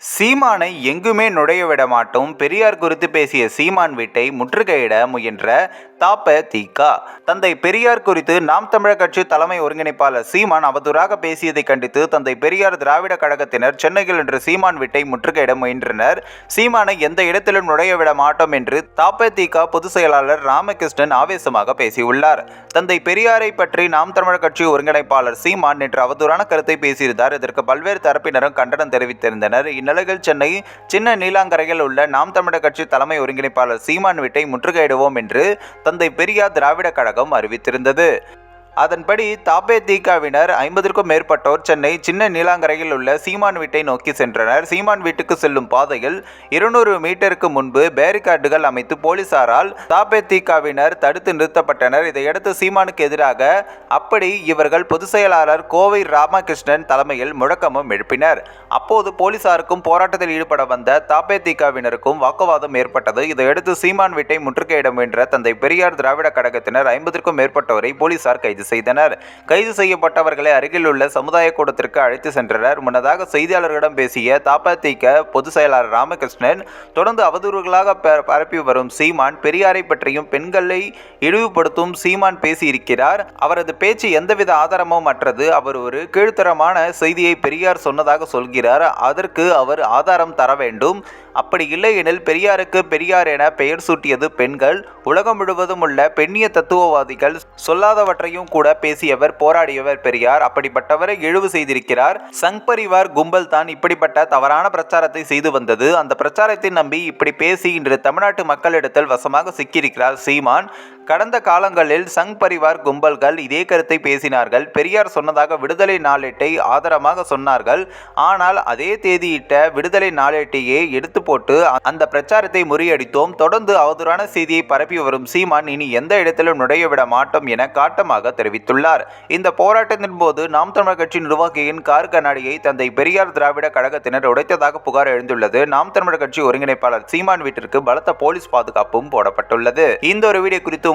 சீமானை எங்குமே நுழைய விட மாட்டோம். பெரியார் குறித்து பேசிய சீமான் வீட்டை முற்றுகையிட முயன்ற தாப்ப திக தந்தை பெரியார் குறித்து நாம் தமிழர் கட்சி தலைமை ஒருங்கிணைப்பாளர் சீமான் அவதூறாக பேசியதை கண்டித்து தந்தை பெரியார் திராவிட கழகத்தினர் சென்னையில் இன்று சீமான் வீட்டை முற்றுகையிட முயன்றனர். சீமானை எந்த இடத்திலும் நுழைய விட மாட்டோம் என்று தாப்ப திக பொதுச் செயலாளர் ராமகிருஷ்ணன் ஆவேசமாக பேசியுள்ளார். தந்தை பெரியாரை பற்றி நாம் தமிழர் கட்சி ஒருங்கிணைப்பாளர் சீமான் நேற்று அவதூறான கருத்தை பேசியிருந்தார். இதற்கு பல்வேறு தரப்பினரும் கண்டனம் தெரிவித்திருந்தனர். இந்நிலையில் சென்னை சின்ன நீலாங்கரையில் உள்ள நாம் தமிழர் கட்சி தலைமை ஒருங்கிணைப்பாளர் சீமான் வீட்டை முற்றுகையிடுவோம் என்று தந்தை பெரியார் திராவிட கழகம் அறிவித்திருந்தது. அதன்படி தாபே தீகாவினர் ஐம்பதற்கும் மேற்பட்டோர் சென்னை சின்ன நீலாங்கரையில் உள்ள சீமான் வீட்டை நோக்கி சென்றனர். சீமான் வீட்டுக்கு செல்லும் பாதையில் இருநூறு மீட்டருக்கு முன்பு பேரிகார்டுகள் அமைத்து போலீசாரால் தாபே தீகாவினர் தடுத்து நிறுத்தப்பட்டனர். இதையடுத்து சீமானுக்கு எதிராக அப்படி இவர்கள் பொதுச் செயலாளர் கோவை ராமகிருஷ்ணன் தலைமையில் முழக்கமும் எழுப்பினர். அப்போது போலீசாருக்கும் போராட்டத்தில் ஈடுபட வந்த தாபே தீகாவினருக்கும் வாக்குவாதம் ஏற்பட்டது. இதையடுத்து சீமான் வீட்டை முற்றுகையிட முயன்ற தந்தை பெரியார் திராவிட கழகத்தினர் ஐம்பதற்கும் மேற்பட்டோரை போலீசார் கைது செய்தனர். கைது செய்யப்பட்டவர்களை அருகில் உள்ள சமுதாய கூடத்திற்கு அழைத்து சென்றனர். முன்னதாக செய்தியாளர்களிடம் பேசிய தாபதிக பொதுச் செயலாளர் ராமகிருஷ்ணன் தொடர்ந்து அவதூறுகளாக பரப்பி வரும் சீமான் பெரியாரை பற்றியும் பெண்களை இழிவுபடுத்தும் சீமான் பேசியிருக்கிறார். அவரது பேச்சு எந்தவித ஆதாரமும் அற்றது. அவர் ஒரு கீழ்த்தரமான செய்தியை பெரியார் சொன்னதாக சொல்கிறார். அதற்கு அவர் ஆதாரம் தர வேண்டும். அப்படி இல்லையெனில் பெரியாருக்கு பெரியார் என பெயர் சூட்டியது பெண்கள். உலகம் முழுவதும் உள்ள பெண்ணிய தத்துவவாதிகள் சொல்லாதவற்றையும் கூட பேசியவர் போராடியவர் பெரியார். அப்படிப்பட்டவரை இழிவு செய்திருக்கிறார். சங் பரிவார் கும்பல் தான் இப்படிப்பட்ட தவறான பிரச்சாரத்தை செய்து வந்தது. அந்த பிரச்சாரத்தை நம்பி இப்படி பேசி இன்று தமிழ்நாட்டு மக்களிடத்தில் வசமாக சிக்கியிருக்கிறார் சீமான். கடந்த காலங்களில் சங் பரிவார் கும்பல்கள் இதே கருத்தை பேசினார்கள். பெரியார் சொன்னதாக விடுதலை நாளேட்டை ஆதரமாக சொன்னார்கள். ஆனால் அதே தேதியிட்ட விடுதலை நாளேட்டையே எடுத்து போட்டு அந்த பிரச்சாரத்தை முறியடித்தோம். தொடர்ந்து அவதூறான செய்தியை பரப்பி வரும் சீமான் இனி எந்த இடத்திலும் நுழையவிட மாட்டோம் என காட்டமாக தெரிவித்துள்ளார். இந்த போராட்டத்தின் போது நாம் தமிழர் கட்சி நிர்வாகியின் கார் கண்ணாடியை தந்தை பெரியார் திராவிட கழகத்தினர் உடைத்ததாக புகார் எழுந்துள்ளது. நாம் தமிழர் கட்சி ஒருங்கிணைப்பாளர் சீமான் வீட்டிற்கு பலத்த போலீஸ் பாதுகாப்பும் போடப்பட்டுள்ளது. இந்த ஒரு வீடியோ குறித்து